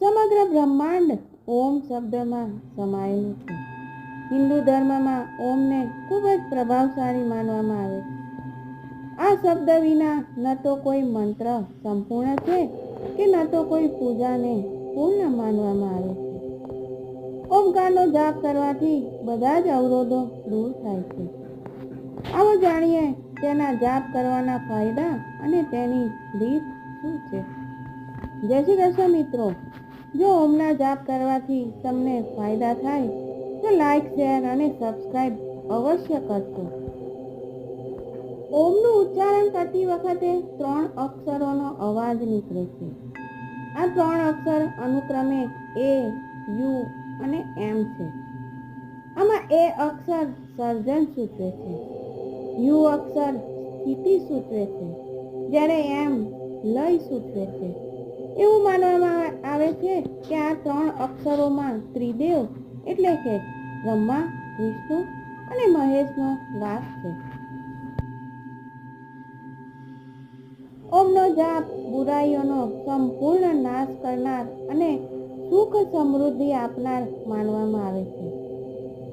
સમગ્ર બ્રહ્માંડ ઓમ શબ્દમાં સમાયેલું છે. હિન્દુ ધર્મમાં ઓમને ખૂબ જ પ્રભાવશાળી માનવામાં આવે છે. આ શબ્દ વિના ન તો કોઈ મંત્ર સંપૂર્ણ છે કે ન તો કોઈ પૂજાને પૂર્ણ માનવામાં આવે છે. ઓમકારનો જાપ કરવાથી બધા જ અવરોધો દૂર થાય છે. આવો જાણીએ તેના જાપ કરવાના ફાયદા અને તેની રીત શું છે? જય શ્રી કૃષ્ણ મિત્રો. જો ઓમના જાપ કરવાથી તમને ફાયદા થાય, તો લાઈક શેર અને સબસ્ક્રાઈબ અવશ્ય કરજો. ઓમનું ઉચ્ચારણ કરતી વખતે ત્રણ અક્ષરોનો અવાજ નીકળે છે. આ ત્રણ અક્ષર અનુક્રમે એ, યુ અને એમ છે. આમાં એ અક્ષર સર્જન સૂચવે છે. યુ અક્ષર સ્થિતિ સૂચવે છે. જ્યારે એમ લય સૂચવે છે. એવું માનવામાં આવે છે કે આ ત્રણ અક્ષરોમાં ત્રિદેવ એટલે કે બ્રહ્મા, વિષ્ણુ અને મહેશનો વાસ છે. ઓમનો જાપ બુરાઈઓનો સંપૂર્ણ નાશ કરનાર અને સુખ સમૃદ્ધિ આપનાર માનવામાં આવે છે.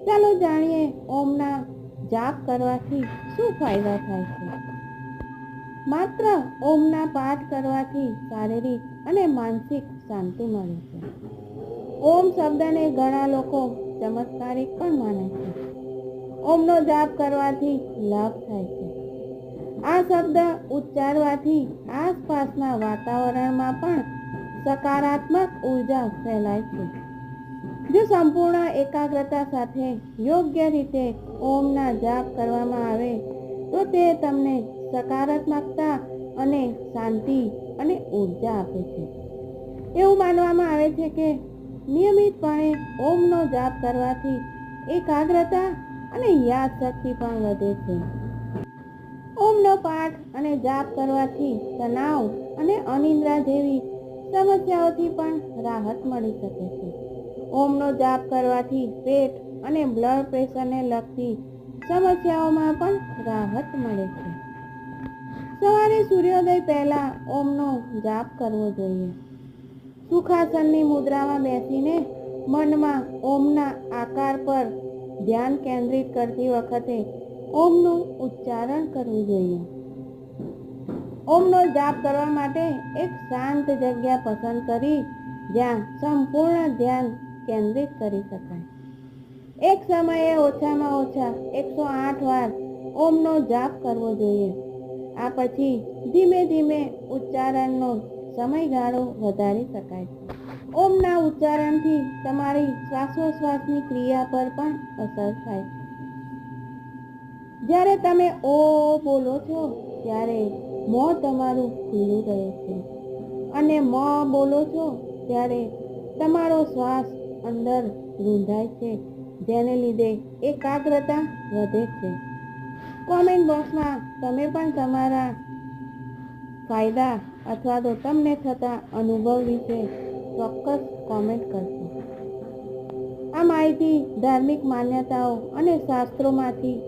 ચાલો જાણીએ ઓમના જાપ કરવાથી શું ફાયદા થાય છે. માત્ર ઓમના પાઠ કરવાથી શારીરિક અને માનસિક શાંતિ મળે છે. ઓમ શબ્દને ઘણા લોકો ચમત્કારિક પણ માને છે. ઓમનો જાપ કરવાથી લાભ થાય છે. આ શબ્દ ઉચ્ચારવાથી આસપાસના વાતાવરણમાં પણ સકારાત્મક ઊર્જા ફેલાય છે. જો સંપૂર્ણ એકાગ્રતા સાથે યોગ્ય રીતે ઓમના જાપ કરવામાં આવે, તો તે તમને સકારાત્મકતા અને શાંતિ અને ઊર્જા આપે છે. એવું માનવામાં આવે છે કે નિયમિતપણે ઓમનો જાપ કરવાથી એકાગ્રતા અને યાદશક્તિ પણ વધે છે. ઓમનો પાઠ અને જાપ કરવાથી તણાવ અને અનિદ્રા જેવી સમસ્યાઓથી પણ રાહત મળી શકે છે. ઓમનો જાપ કરવાથી પેટ અને બ્લડ પ્રેશરને લગતી સમસ્યાઓમાં પણ રાહત મળે છે. સવારે સૂર્યોદય પહેલા ઓમનો જાપ કરવો જોઈએ. સુખાસનની મુદ્રામાં બેસીને મનમાં ઓમના આકાર પર ધ્યાન કેન્દ્રિત કરતી વખતે ઓમનું ઉચ્ચારણ કરવું જોઈએ. ઓમનો જાપ કરવા માટે એક શાંત જગ્યા પસંદ કરી જ્યાં સંપૂર્ણ ધ્યાન કેન્દ્રિત કરી શકાય. એક સમયે ઓછામાં ઓછા એકસો આઠ વાર ઓમનો જાપ કરવો જોઈએ. આ પછી ધીમે ધીમે ઉચ્ચારણનો સમયગાળો વધારી શકાય છે. ઓમના ઉચ્ચારણથી તમારી શ્વાસોશ્વાસની ક્રિયા પર પણ અસર થાય છે. જ્યારે તમે ઓ બોલો છો, ત્યારે મોં તમારું ખુલ્લું રહે છે. અને મ બોલો છો, ત્યારે તમારો શ્વાસ અંદર રૂંધાય છે, જેને લીધે એકાગ્રતા વધે છે. કોમેન્ટ બોક્સમાં તમે પણ તમારા ફાયદા અથવા તો તમને થતા અનુભવ વિશે ચોક્કસ કોમેન્ટ કરશો આ માહિતી ધાર્મિક માન્યતાઓ અને શાસ્ત્રોમાંથી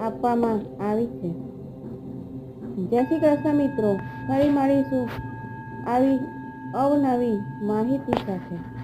આપવામાં આવી છે. જય શ્રી કૃષ્ણ મિત્રો, ફરી મળીશું આવી અવનવી માહિતી સાથે.